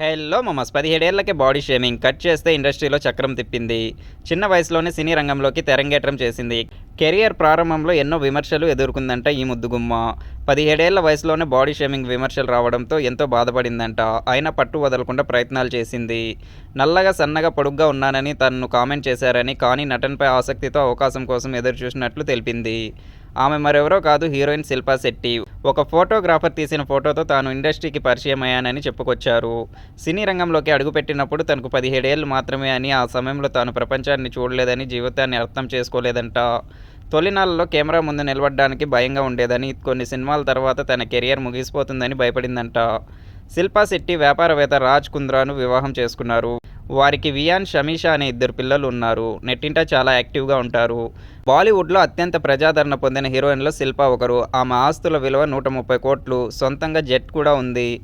Hello mamas. పదిహేడేళ్ళకే body shaming. Cut చేస్తే ఇండస్ట్రీలో చక్రం తిప్పింది. చిన్న వయసులోనే సినీ రంగంలోకి తెరంగేట్రం చేసింది. కెరియర్ ప్రారంభంలో ఎన్నో విమర్శలు ఎదుర్కొందంట ఈ ముద్దుగుమ్మ. పదిహేడేళ్ళ వయసులోనే బాడీ షేమింగ్ విమర్శలు రావడంతో ఎంతో బాధపడిందంట. అయినా పట్టు వదలకుండా ప్రయత్నాలు చేసింది. నల్లగా సన్నగా పొడుగ్గా ఉన్నానని తనను కామెంట్ చేశారని కానీ నటనపై ఆసక్తితో అవకాశం కోసం ఎదురు చూసినట్లు తెలిపింది. ఆమె మరెవరో కాదు హీరోయిన్ శిల్పా శెట్టి. ఒక ఫోటోగ్రాఫర్ తీసిన ఫోటోతో తాను ఇండస్ట్రీకి పరిచయం అయ్యానని చెప్పుకొచ్చారు. సినీ రంగంలోకి అడుగుపెట్టినప్పుడు తనకు పదిహేడేళ్ళు మాత్రమే అని ఆ సమయంలో తాను ప్రపంచాన్ని చూడలేదని జీవితాన్ని అర్థం చేసుకోలేదంట. తొలినాళ్ళలో కెమెరా ముందు నిలబడడానికి భయంగా ఉండేదని కొన్ని సినిమాల తర్వాత తన కెరియర్ ముగిసిపోతుందని భయపడిందంట. శిల్పా శెట్టి వ్యాపారవేత్త రాజ్ కుంద్రాను వివాహం చేసుకున్నారు. వారికి వియాన్ షమీషా అనే ఇద్దరు పిల్లలు ఉన్నారు. నెట్టింట చాలా యాక్టివ్గా ఉంటారు. బాలీవుడ్లో అత్యంత ప్రజాదరణ పొందిన హీరోయిన్లో శిల్పా ఒకరు. ఆమె ఆస్తుల విలువ నూట ముప్పై కోట్లు. సొంతంగా జెట్ కూడా ఉంది.